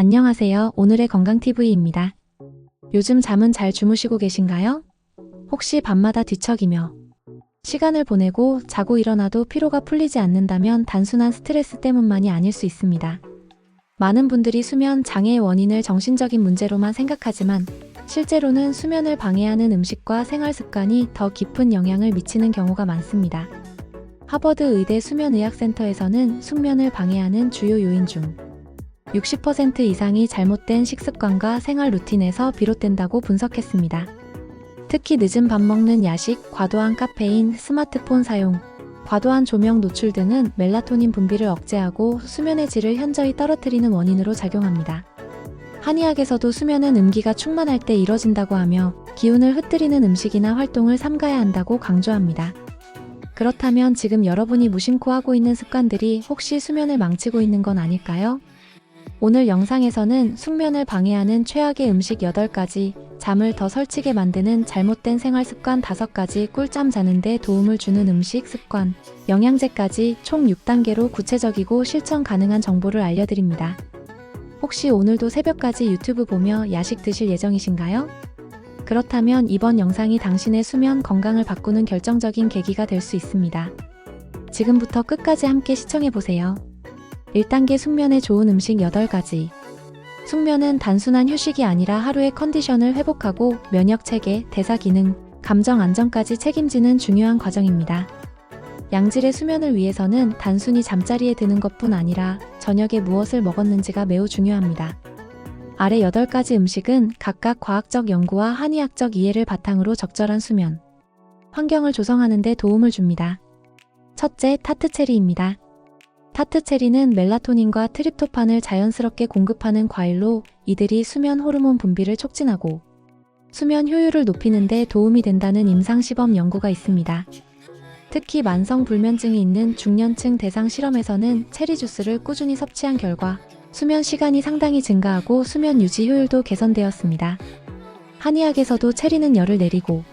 안녕하세요. 오늘의 건강TV입니다. 요즘 잠은 잘 주무시고 계신가요? 혹시 밤마다 뒤척이며 시간을 보내고 자고 일어나도 피로가 풀리지 않는다면 단순한 스트레스 때문만이 아닐 수 있습니다. 많은 분들이 수면 장애의 원인을 정신적인 문제로만 생각하지만 실제로는 수면을 방해하는 음식과 생활 습관이 더 깊은 영향을 미치는 경우가 많습니다. 하버드 의대 수면의학센터에서는 숙면을 방해하는 주요 요인 중 60% 이상이 잘못된 식습관과 생활 루틴에서 비롯된다고 분석했습니다. 특히 늦은 밥 먹는 야식, 과도한 카페인, 스마트폰 사용, 과도한 조명 노출 등은 멜라토닌 분비를 억제하고 수면의 질을 현저히 떨어뜨리는 원인으로 작용합니다. 한의학에서도 수면은 음기가 충만할 때 이뤄진다고 하며 기운을 흩뜨리는 음식이나 활동을 삼가야 한다고 강조합니다. 그렇다면 지금 여러분이 무심코 하고 있는 습관들이 혹시 수면을 망치고 있는 건 아닐까요? 오늘 영상에서는 숙면을 방해하는 최악의 음식 8가지, 잠을 더 설치게 만드는 잘못된 생활 습관 5가지, 꿀잠 자는데 도움을 주는 음식 습관, 영양제까지 총 6단계로 구체적이고 실천 가능한 정보를 알려드립니다. 혹시 오늘도 새벽까지 유튜브 보며 야식 드실 예정이신가요? 그렇다면 이번 영상이 당신의 수면 건강을 바꾸는 결정적인 계기가 될 수 있습니다. 지금부터 끝까지 함께 시청해보세요. 1단계 숙면에 좋은 음식 8가지. 숙면은 단순한 휴식이 아니라 하루의 컨디션을 회복하고 면역 체계, 대사 기능, 감정 안정까지 책임지는 중요한 과정입니다. 양질의 수면을 위해서는 단순히 잠자리에 드는 것뿐 아니라 저녁에 무엇을 먹었는지가 매우 중요합니다. 아래 8가지 음식은 각각 과학적 연구와 한의학적 이해를 바탕으로 적절한 수면, 환경을 조성하는 데 도움을 줍니다. 첫째, 타트체리입니다. 타트 체리는 멜라토닌과 트립토판을 자연스럽게 공급하는 과일로 이들이 수면 호르몬 분비를 촉진하고 수면 효율을 높이는 데 도움이 된다는 임상시범 연구가 있습니다. 특히 만성 불면증이 있는 중년층 대상 실험에서는 체리 주스를 꾸준히 섭취한 결과 수면 시간이 상당히 증가하고 수면 유지 효율도 개선되었습니다. 한의학에서도 체리는 열을 내리고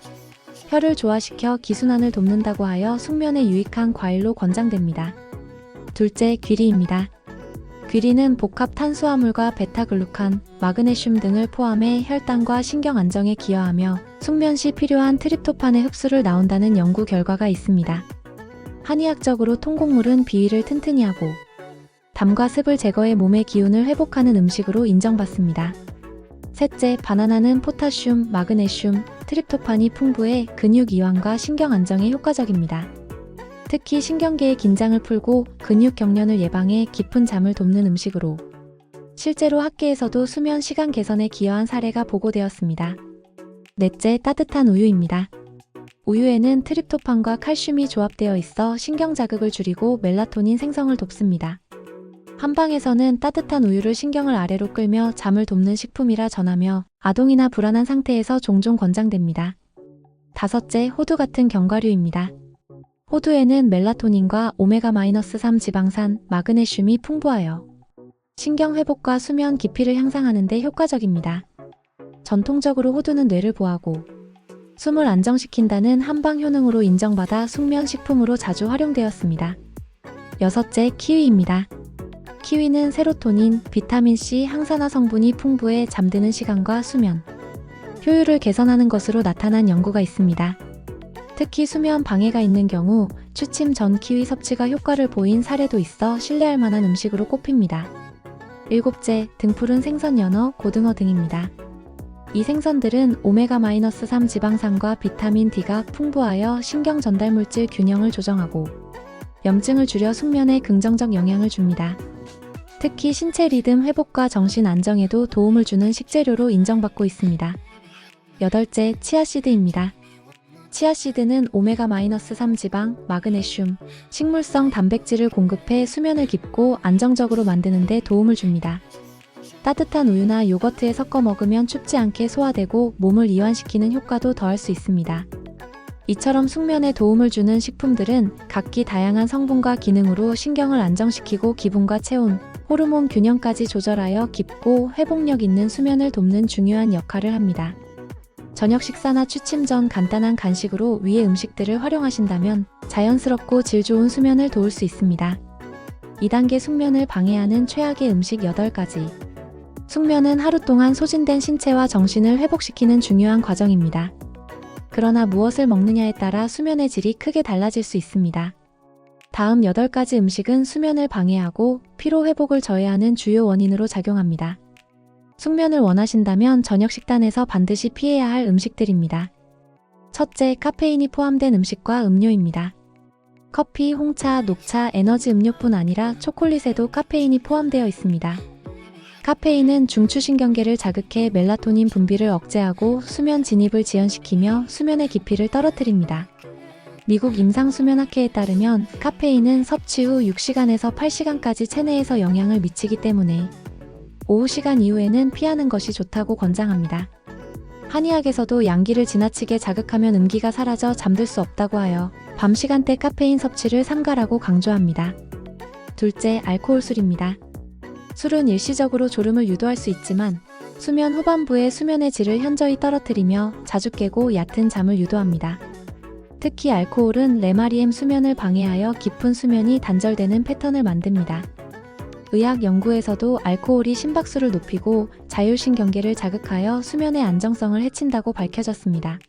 혈을 조화시켜 기순환을 돕는다고 하여 숙면에 유익한 과일로 권장됩니다. 둘째, 귀리입니다. 귀리는 복합 탄수화물과 베타글루칸, 마그네슘 등을 포함해 혈당과 신경 안정에 기여하며 숙면 시 필요한 트립토판의 흡수를 나온다는 연구 결과가 있습니다. 한의학적으로 통곡물은 비위를 튼튼히 하고 담과 습을 제거해 몸의 기운을 회복하는 음식으로 인정받습니다. 셋째, 바나나는 포타슘, 마그네슘, 트립토판이 풍부해 근육 이완과 신경 안정에 효과적입니다. 특히 신경계의 긴장을 풀고 근육 경련을 예방해 깊은 잠을 돕는 음식으로 실제로 학계에서도 수면 시간 개선에 기여한 사례가 보고되었습니다. 넷째, 따뜻한 우유입니다. 우유에는 트립토판과 칼슘이 조합되어 있어 신경 자극을 줄이고 멜라토닌 생성을 돕습니다. 한방에서는 따뜻한 우유를 신경을 아래로 끌며 잠을 돕는 식품이라 전하며 아동이나 불안한 상태에서 종종 권장됩니다. 다섯째, 호두 같은 견과류입니다. 호두에는 멜라토닌과 오메가-3 지방산, 마그네슘이 풍부하여 신경 회복과 수면 깊이를 향상하는 데 효과적입니다. 전통적으로 호두는 뇌를 보하고 숨을 안정시킨다는 한방 효능으로 인정받아 숙면 식품으로 자주 활용되었습니다. 여섯째, 키위입니다. 키위는 세로토닌, 비타민C, 항산화 성분이 풍부해 잠드는 시간과 수면, 효율을 개선하는 것으로 나타난 연구가 있습니다. 특히 수면 방해가 있는 경우 취침 전 키위 섭취가 효과를 보인 사례도 있어 신뢰할 만한 음식으로 꼽힙니다. 일곱째, 등푸른 생선 연어, 고등어 등입니다. 이 생선들은 오메가-3 지방산과 비타민 D가 풍부하여 신경 전달 물질 균형을 조정하고 염증을 줄여 숙면에 긍정적 영향을 줍니다. 특히 신체 리듬 회복과 정신 안정에도 도움을 주는 식재료로 인정받고 있습니다. 여덟째, 치아씨드입니다. 치아씨드는 오메가-3 지방, 마그네슘, 식물성 단백질을 공급해 수면을 깊고 안정적으로 만드는 데 도움을 줍니다. 따뜻한 우유나 요거트에 섞어 먹으면 춥지 않게 소화되고 몸을 이완시키는 효과도 더할 수 있습니다. 이처럼 숙면에 도움을 주는 식품들은 각기 다양한 성분과 기능으로 신경을 안정시키고 기분과 체온, 호르몬 균형까지 조절하여 깊고 회복력 있는 수면을 돕는 중요한 역할을 합니다. 저녁 식사나 취침 전 간단한 간식으로 위의 음식들을 활용하신다면 자연스럽고 질 좋은 수면을 도울 수 있습니다. 2단계 숙면을 방해하는 최악의 음식 8가지. 숙면은 하루 동안 소진된 신체와 정신을 회복시키는 중요한 과정입니다. 그러나 무엇을 먹느냐에 따라 수면의 질이 크게 달라질 수 있습니다. 다음 8가지 음식은 수면을 방해하고 피로 회복을 저해하는 주요 원인으로 작용합니다. 숙면을 원하신다면 저녁 식단에서 반드시 피해야 할 음식들입니다. 첫째, 카페인이 포함된 음식과 음료입니다. 커피, 홍차, 녹차, 에너지 음료뿐 아니라 초콜릿에도 카페인이 포함되어 있습니다. 카페인은 중추신경계를 자극해 멜라토닌 분비를 억제하고 수면 진입을 지연시키며 수면의 깊이를 떨어뜨립니다. 미국 임상수면학회에 따르면 카페인은 섭취 후 6시간에서 8시간까지 체내에서 영향을 미치기 때문에 오후 시간 이후에는 피하는 것이 좋다고 권장합니다. 한의학에서도 양기를 지나치게 자극하면 음기가 사라져 잠들 수 없다고 하여 밤 시간대 카페인 섭취를 삼가라고 강조합니다. 둘째, 알코올 술입니다. 술은 일시적으로 졸음을 유도할 수 있지만 수면 후반부에 수면의 질을 현저히 떨어뜨리며 자주 깨고 얕은 잠을 유도합니다. 특히 알코올은 레마리엠 수면을 방해하여 깊은 수면이 단절되는 패턴을 만듭니다. 의학 연구에서도 알코올이 심박수를 높이고 자율신경계를 자극하여 수면의 안정성을 해친다고 밝혀졌습니다.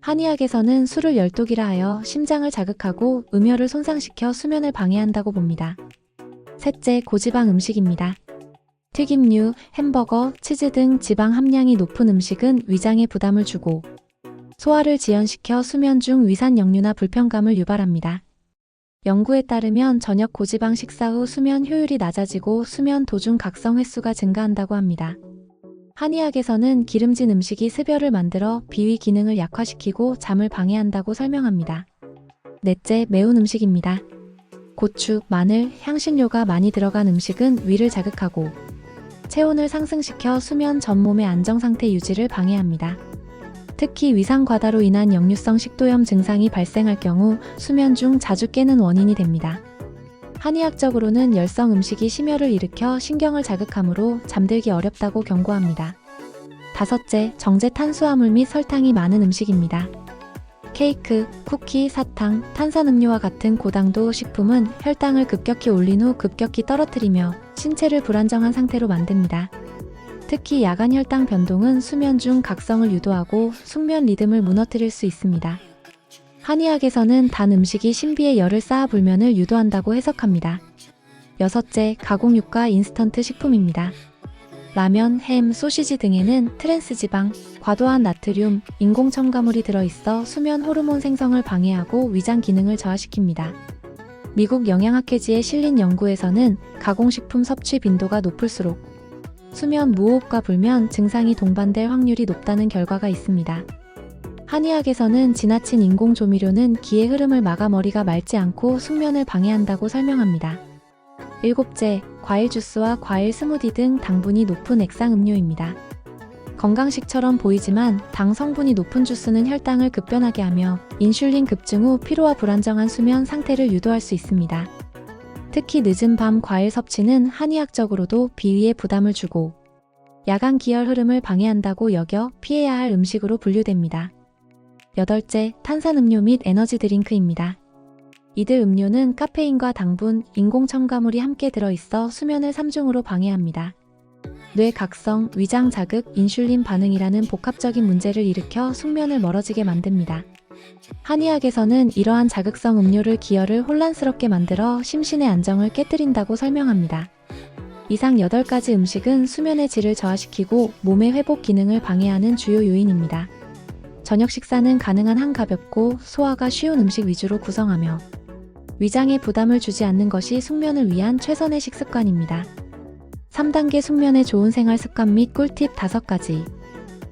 한의학에서는 술을 열독이라 하여 심장을 자극하고 음혈을 손상시켜 수면을 방해한다고 봅니다. 셋째, 고지방 음식입니다. 튀김류, 햄버거, 치즈 등 지방 함량이 높은 음식은 위장에 부담을 주고 소화를 지연시켜 수면 중 위산 역류나 불편감을 유발합니다. 연구에 따르면 저녁 고지방 식사 후 수면 효율이 낮아지고 수면 도중 각성 횟수가 증가한다고 합니다. 한의학에서는 기름진 음식이 습열을 만들어 비위 기능을 약화시키고 잠을 방해한다고 설명합니다. 넷째, 매운 음식입니다. 고추, 마늘, 향신료가 많이 들어간 음식은 위를 자극하고 체온을 상승시켜 수면 전 몸의 안정 상태 유지를 방해합니다. 특히 위상 과다로 인한 역류성 식도염 증상이 발생할 경우 수면 중 자주 깨는 원인이 됩니다. 한의학적으로는 열성 음식이 심혈을 일으켜 신경을 자극하므로 잠들기 어렵다고 경고합니다. 다섯째, 정제 탄수화물 및 설탕이 많은 음식입니다. 케이크, 쿠키, 사탕, 탄산음료와 같은 고당도 식품은 혈당을 급격히 올린 후 급격히 떨어뜨리며 신체를 불안정한 상태로 만듭니다. 특히 야간 혈당 변동은 수면 중 각성을 유도하고 숙면 리듬을 무너뜨릴 수 있습니다. 한의학에서는 단 음식이 신비의 열을 쌓아 불면을 유도한다고 해석합니다. 여섯째, 가공육과 인스턴트 식품입니다. 라면, 햄, 소시지 등에는 트랜스 지방, 과도한 나트륨, 인공 첨가물이 들어있어 수면 호르몬 생성을 방해하고 위장 기능을 저하시킵니다. 미국 영양학회지에 실린 연구에서는 가공식품 섭취 빈도가 높을수록 수면 무호흡과 불면 증상이 동반될 확률이 높다는 결과가 있습니다. 한의학에서는 지나친 인공 조미료는 기의 흐름을 막아 머리가 맑지 않고 숙면을 방해한다고 설명합니다. 일곱째, 과일 주스와 과일 스무디 등 당분이 높은 액상 음료입니다. 건강식처럼 보이지만 당 성분이 높은 주스는 혈당을 급변하게 하며 인슐린 급증 후 피로와 불안정한 수면 상태를 유도할 수 있습니다. 특히 늦은 밤 과일 섭취는 한의학적으로도 비위에 부담을 주고 야간 기혈 흐름을 방해한다고 여겨 피해야 할 음식으로 분류됩니다. 여덟째, 탄산음료 및 에너지 드링크입니다. 이들 음료는 카페인과 당분, 인공 첨가물이 함께 들어있어 수면을 삼중으로 방해합니다. 뇌 각성, 위장 자극, 인슐린 반응이라는 복합적인 문제를 일으켜 숙면을 멀어지게 만듭니다. 한의학에서는 이러한 자극성 음료를 기혈을 혼란스럽게 만들어 심신의 안정을 깨뜨린다고 설명합니다. 이상 8가지 음식은 수면의 질을 저하시키고 몸의 회복 기능을 방해하는 주요 요인입니다. 저녁 식사는 가능한 한 가볍고 소화가 쉬운 음식 위주로 구성하며 위장에 부담을 주지 않는 것이 숙면을 위한 최선의 식습관입니다. 3단계 숙면의 좋은 생활 습관 및 꿀팁 5가지.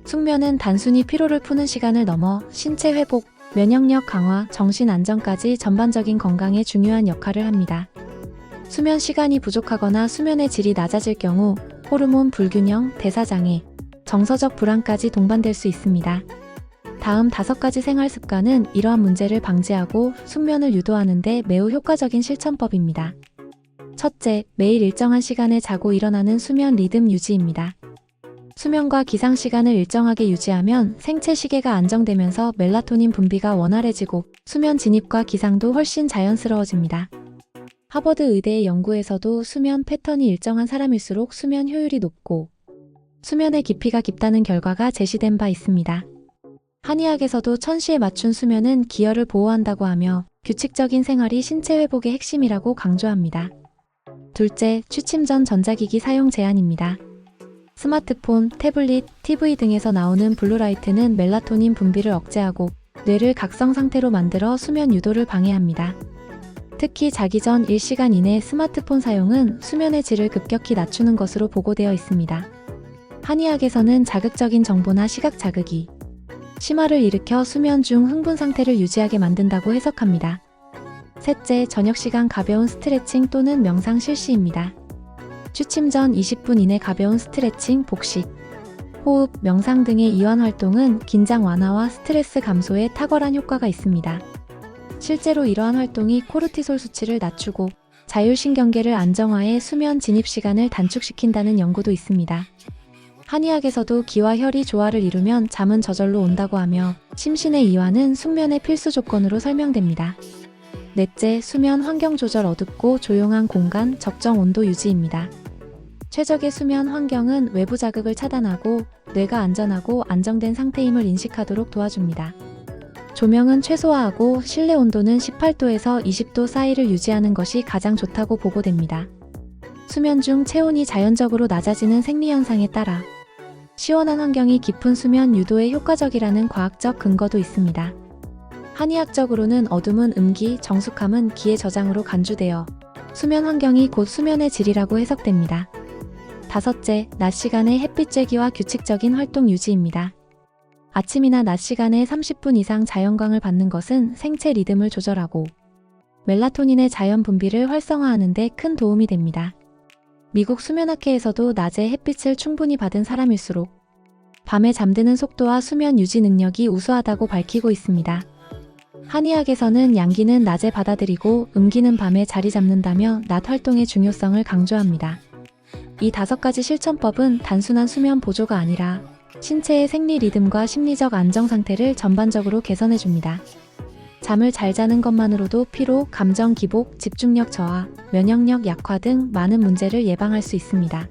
숙면은 단순히 피로를 푸는 시간을 넘어 신체 회복, 면역력 강화, 정신 안정까지 전반적인 건강에 중요한 역할을 합니다. 수면 시간이 부족하거나 수면의 질이 낮아질 경우 호르몬 불균형, 대사장애, 정서적 불안까지 동반될 수 있습니다. 다음 다섯 가지 생활 습관은 이러한 문제를 방지하고 숙면을 유도하는데 매우 효과적인 실천법입니다. 첫째, 매일 일정한 시간에 자고 일어나는 수면 리듬 유지입니다. 수면과 기상 시간을 일정하게 유지하면 생체 시계가 안정되면서 멜라토닌 분비가 원활해지고 수면 진입과 기상도 훨씬 자연스러워집니다. 하버드 의대의 연구에서도 수면 패턴이 일정한 사람일수록 수면 효율이 높고 수면의 깊이가 깊다는 결과가 제시된 바 있습니다. 한의학에서도 천시에 맞춘 수면은 기혈을 보호한다고 하며 규칙적인 생활이 신체 회복의 핵심이라고 강조합니다. 둘째, 취침 전 전자기기 사용 제한입니다. 스마트폰, 태블릿, TV 등에서 나오는 블루라이트는 멜라토닌 분비를 억제하고 뇌를 각성 상태로 만들어 수면 유도를 방해합니다. 특히 자기 전 1시간 이내 스마트폰 사용은 수면의 질을 급격히 낮추는 것으로 보고되어 있습니다. 한의학에서는 자극적인 정보나 시각 자극이 심화를 일으켜 수면 중 흥분 상태를 유지하게 만든다고 해석합니다. 셋째, 저녁 시간 가벼운 스트레칭 또는 명상 실시입니다. 취침 전 20분 이내 가벼운 스트레칭, 복식, 호흡, 명상 등의 이완 활동은 긴장 완화와 스트레스 감소에 탁월한 효과가 있습니다. 실제로 이러한 활동이 코르티솔 수치를 낮추고 자율신경계를 안정화해 수면 진입 시간을 단축시킨다는 연구도 있습니다. 한의학에서도 기와 혈이 조화를 이루면 잠은 저절로 온다고 하며 심신의 이완은 숙면의 필수 조건으로 설명됩니다. 넷째, 수면 환경 조절 어둡고 조용한 공간, 적정 온도 유지입니다. 최적의 수면 환경은 외부 자극을 차단하고 뇌가 안전하고 안정된 상태임을 인식하도록 도와줍니다. 조명은 최소화하고 실내 온도는 18도에서 20도 사이를 유지하는 것이 가장 좋다고 보고됩니다. 수면 중 체온이 자연적으로 낮아지는 생리현상에 따라 시원한 환경이 깊은 수면 유도에 효과적이라는 과학적 근거도 있습니다. 한의학적으로는 어둠은 음기, 정숙함은 기의 저장으로 간주되어 수면 환경이 곧 수면의 질이라고 해석됩니다. 다섯째, 낮 시간의 햇빛 쬐기와 규칙적인 활동 유지입니다. 아침이나 낮 시간에 30분 이상 자연광을 받는 것은 생체 리듬을 조절하고 멜라토닌의 자연 분비를 활성화하는 데 큰 도움이 됩니다. 미국 수면학회에서도 낮에 햇빛을 충분히 받은 사람일수록 밤에 잠드는 속도와 수면 유지 능력이 우수하다고 밝히고 있습니다. 한의학에서는 양기는 낮에 받아들이고 음기는 밤에 자리 잡는다며 낮 활동의 중요성을 강조합니다. 이 다섯 가지 실천법은 단순한 수면 보조가 아니라 신체의 생리 리듬과 심리적 안정 상태를 전반적으로 개선해 줍니다. 잠을 잘 자는 것만으로도 피로, 감정 기복, 집중력 저하, 면역력 약화 등 많은 문제를 예방할 수 있습니다.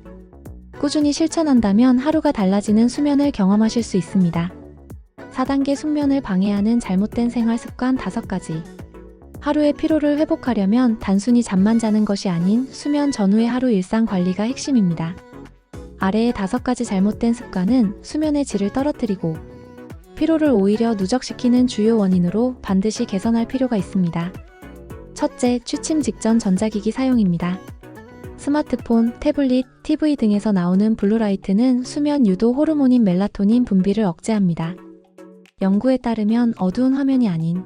꾸준히 실천한다면 하루가 달라지는 수면을 경험하실 수 있습니다. 4단계 숙면을 방해하는 잘못된 생활 습관 5가지. 하루의 피로를 회복하려면 단순히 잠만 자는 것이 아닌 수면 전후의 하루 일상 관리가 핵심입니다. 아래의 다섯 가지 잘못된 습관은 수면의 질을 떨어뜨리고 피로를 오히려 누적시키는 주요 원인으로 반드시 개선할 필요가 있습니다. 첫째, 취침 직전 전자기기 사용입니다. 스마트폰, 태블릿, TV 등에서 나오는 블루라이트는 수면 유도 호르몬인 멜라토닌 분비를 억제합니다. 연구에 따르면 어두운 화면이 아닌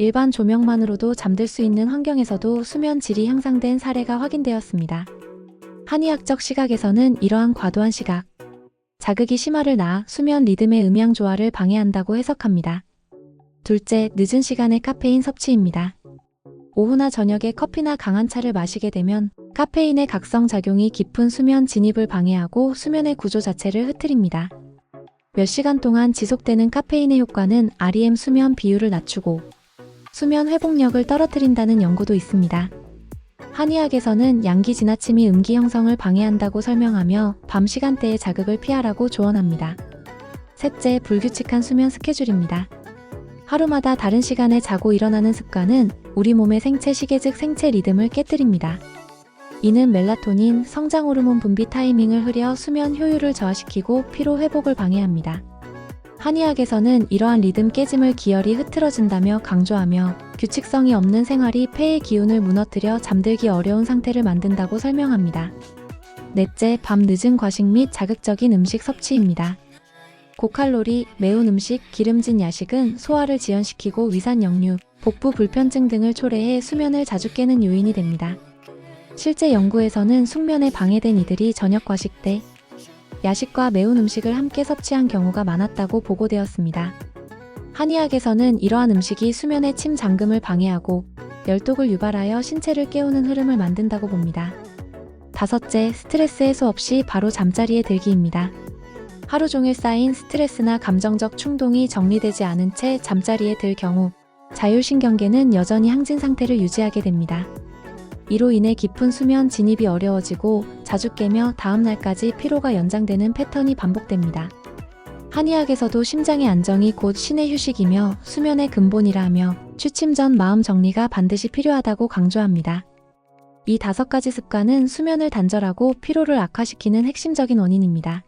일반 조명만으로도 잠들 수 있는 환경에서도 수면 질이 향상된 사례가 확인되었습니다. 한의학적 시각에서는 이러한 과도한 시각, 자극이 심화를 낳아 수면 리듬의 음양 조화를 방해한다고 해석합니다. 둘째, 늦은 시간의 카페인 섭취입니다. 오후나 저녁에 커피나 강한 차를 마시게 되면 카페인의 각성 작용이 깊은 수면 진입을 방해하고 수면의 구조 자체를 흐트립니다. 몇 시간 동안 지속되는 카페인의 효과는 REM 수면 비율을 낮추고 수면 회복력을 떨어뜨린다는 연구도 있습니다. 한의학에서는 양기 지나침이 음기 형성을 방해한다고 설명하며 밤 시간대의 자극을 피하라고 조언합니다. 셋째, 불규칙한 수면 스케줄입니다. 하루마다 다른 시간에 자고 일어나는 습관은 우리 몸의 생체 시계 즉 생체 리듬을 깨뜨립니다. 이는 멜라토닌, 성장 호르몬 분비 타이밍을 흐려 수면 효율을 저하시키고 피로 회복을 방해합니다. 한의학에서는 이러한 리듬 깨짐을 기혈이 흐트러진다며 강조하며 규칙성이 없는 생활이 폐의 기운을 무너뜨려 잠들기 어려운 상태를 만든다고 설명합니다. 넷째, 밤 늦은 과식 및 자극적인 음식 섭취입니다. 고칼로리, 매운 음식, 기름진 야식은 소화를 지연시키고 위산 역류, 복부 불편증 등을 초래해 수면을 자주 깨는 요인이 됩니다. 실제 연구에서는 숙면에 방해된 이들이 저녁 과식 때 야식과 매운 음식을 함께 섭취한 경우가 많았다고 보고되었습니다. 한의학에서는 이러한 음식이 수면의 침 잠금을 방해하고 열독을 유발하여 신체를 깨우는 흐름을 만든다고 봅니다. 다섯째, 스트레스 해소 없이 바로 잠자리에 들기입니다. 하루 종일 쌓인 스트레스나 감정적 충동이 정리되지 않은 채 잠자리에 들 경우 자율신경계는 여전히 항진 상태를 유지하게 됩니다. 이로 인해 깊은 수면 진입이 어려워지고 자주 깨며 다음 날까지 피로가 연장되는 패턴이 반복됩니다. 한의학에서도 심장의 안정이 곧 신의 휴식이며 수면의 근본이라 하며 취침 전 마음 정리가 반드시 필요하다고 강조합니다. 이 다섯 가지 습관은 수면을 단절하고 피로를 악화시키는 핵심적인 원인입니다.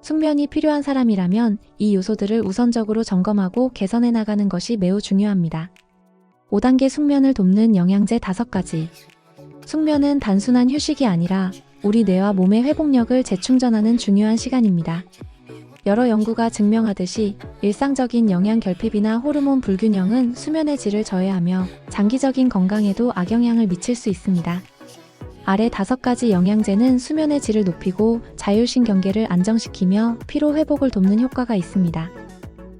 숙면이 필요한 사람이라면 이 요소들을 우선적으로 점검하고 개선해 나가는 것이 매우 중요합니다. 5단계 숙면을 돕는 영양제 5가지. 숙면은 단순한 휴식이 아니라 우리 뇌와 몸의 회복력을 재충전하는 중요한 시간입니다. 여러 연구가 증명하듯이 일상적인 영양 결핍이나 호르몬 불균형은 수면의 질을 저해하며 장기적인 건강에도 악영향을 미칠 수 있습니다. 아래 다섯 가지 영양제는 수면의 질을 높이고 자율신경계를 안정시키며 피로 회복을 돕는 효과가 있습니다.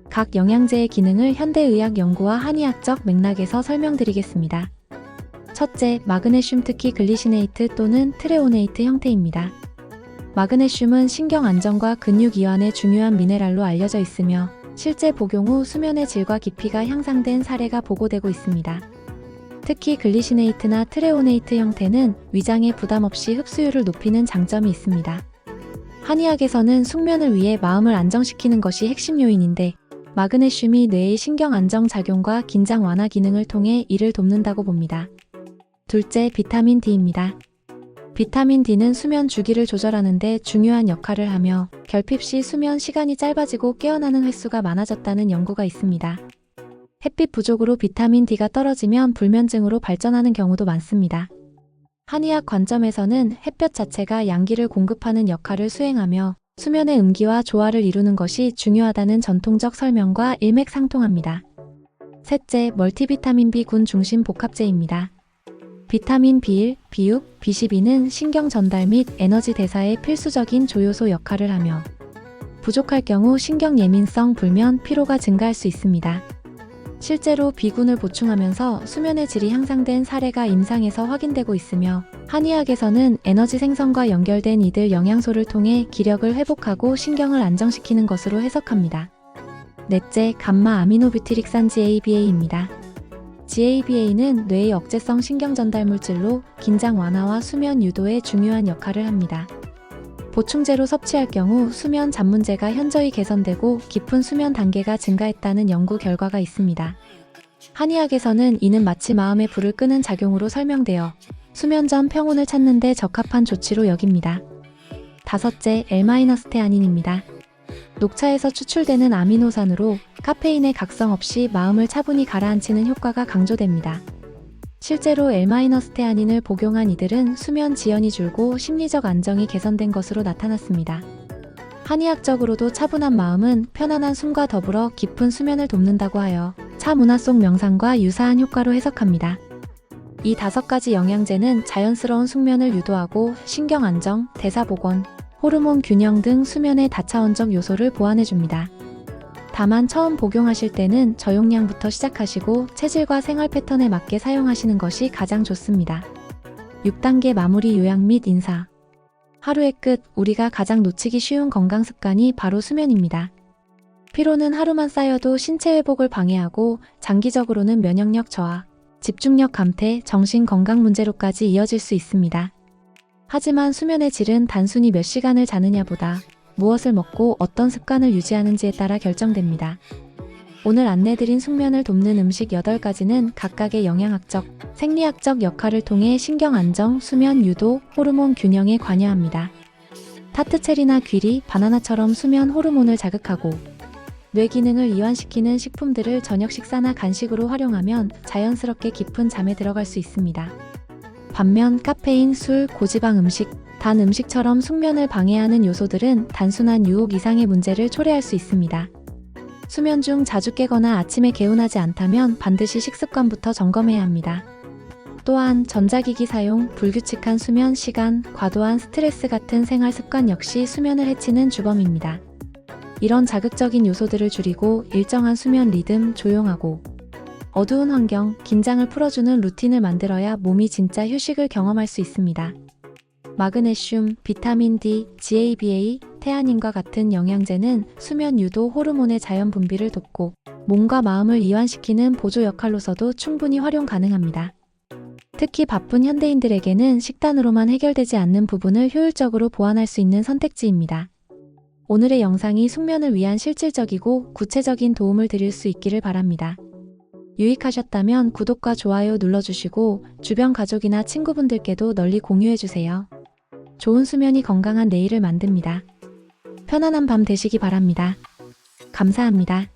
각 영양제의 기능을 현대의학 연구와 한의학적 맥락에서 설명드리겠습니다. 첫째, 마그네슘 특히 글리시네이트 또는 트레오네이트 형태입니다. 마그네슘은 신경 안정과 근육 이완에 중요한 미네랄로 알려져 있으며 실제 복용 후 수면의 질과 깊이가 향상된 사례가 보고되고 있습니다. 특히 글리시네이트나 트레오네이트 형태는 위장에 부담 없이 흡수율을 높이는 장점이 있습니다. 한의학에서는 숙면을 위해 마음을 안정시키는 것이 핵심 요인인데 마그네슘이 뇌의 신경 안정 작용과 긴장 완화 기능을 통해 이를 돕는다고 봅니다. 둘째, 비타민 D입니다. 비타민 D는 수면 주기를 조절하는데 중요한 역할을 하며 결핍 시 수면 시간이 짧아지고 깨어나는 횟수가 많아졌다는 연구가 있습니다. 햇빛 부족으로 비타민 D가 떨어지면 불면증으로 발전하는 경우도 많습니다. 한의학 관점에서는 햇볕 자체가 양기를 공급하는 역할을 수행하며 수면의 음기와 조화를 이루는 것이 중요하다는 전통적 설명과 일맥상통합니다. 셋째, 멀티비타민 B군 중심 복합제입니다. 비타민 B1, B6, B12는 신경 전달 및 에너지 대사에 필수적인 조효소 역할을 하며 부족할 경우 신경 예민성, 불면, 피로가 증가할 수 있습니다. 실제로 B군을 보충하면서 수면의 질이 향상된 사례가 임상에서 확인되고 있으며 한의학에서는 에너지 생성과 연결된 이들 영양소를 통해 기력을 회복하고 신경을 안정시키는 것으로 해석합니다. 넷째, 감마 아미노뷰티릭산 GABA입니다. GABA는 뇌의 억제성 신경 전달 물질로 긴장 완화와 수면 유도에 중요한 역할을 합니다. 보충제로 섭취할 경우 수면 잠 문제가 현저히 개선되고 깊은 수면 단계가 증가했다는 연구 결과가 있습니다. 한의학에서는 이는 마치 마음의 불을 끄는 작용으로 설명되어 수면 전 평온을 찾는 데 적합한 조치로 여깁니다. 다섯째, L-테아닌입니다. 녹차에서 추출되는 아미노산으로 카페인의 각성 없이 마음을 차분히 가라앉히는 효과가 강조됩니다. 실제로 L-테아닌을 복용한 이들은 수면 지연이 줄고 심리적 안정이 개선된 것으로 나타났습니다. 한의학적으로도 차분한 마음은 편안한 숨과 더불어 깊은 수면을 돕는다고 하여 차 문화 속 명상과 유사한 효과로 해석합니다. 이 다섯 가지 영양제는 자연스러운 숙면을 유도하고 신경 안정, 대사 복원, 호르몬 균형 등 수면의 다차원적 요소를 보완해줍니다. 다만 처음 복용하실 때는 저용량부터 시작하시고 체질과 생활 패턴에 맞게 사용하시는 것이 가장 좋습니다. 6단계 마무리 요약 및 인사. 하루의 끝, 우리가 가장 놓치기 쉬운 건강 습관이 바로 수면입니다. 피로는 하루만 쌓여도 신체 회복을 방해하고 장기적으로는 면역력 저하, 집중력 감퇴, 정신 건강 문제로까지 이어질 수 있습니다. 하지만 수면의 질은 단순히 몇 시간을 자느냐보다 무엇을 먹고 어떤 습관을 유지하는지에 따라 결정됩니다. 오늘 안내드린 숙면을 돕는 음식 8가지는 각각의 영양학적, 생리학적 역할을 통해 신경 안정, 수면 유도, 호르몬 균형에 관여합니다. 타트체리나 귀리, 바나나처럼 수면 호르몬을 자극하고 뇌 기능을 이완시키는 식품들을 저녁 식사나 간식으로 활용하면 자연스럽게 깊은 잠에 들어갈 수 있습니다. 반면 카페인, 술, 고지방 음식, 단 음식처럼 숙면을 방해하는 요소들은 단순한 유혹 이상의 문제를 초래할 수 있습니다. 수면 중 자주 깨거나 아침에 개운하지 않다면 반드시 식습관부터 점검해야 합니다. 또한 전자기기 사용, 불규칙한 수면 시간, 과도한 스트레스 같은 생활 습관 역시 수면을 해치는 주범입니다. 이런 자극적인 요소들을 줄이고 일정한 수면 리듬, 조용하고 어두운 환경, 긴장을 풀어주는 루틴을 만들어야 몸이 진짜 휴식을 경험할 수 있습니다. 마그네슘, 비타민 D, GABA, 태아닌과 같은 영양제는 수면 유도 호르몬의 자연 분비를 돕고 몸과 마음을 이완시키는 보조 역할로서도 충분히 활용 가능합니다. 특히 바쁜 현대인들에게는 식단으로만 해결되지 않는 부분을 효율적으로 보완할 수 있는 선택지입니다. 오늘의 영상이 숙면을 위한 실질적이고 구체적인 도움을 드릴 수 있기를 바랍니다. 유익하셨다면 구독과 좋아요 눌러주시고 주변 가족이나 친구분들께도 널리 공유해주세요. 좋은 수면이 건강한 내일을 만듭니다. 편안한 밤 되시기 바랍니다. 감사합니다.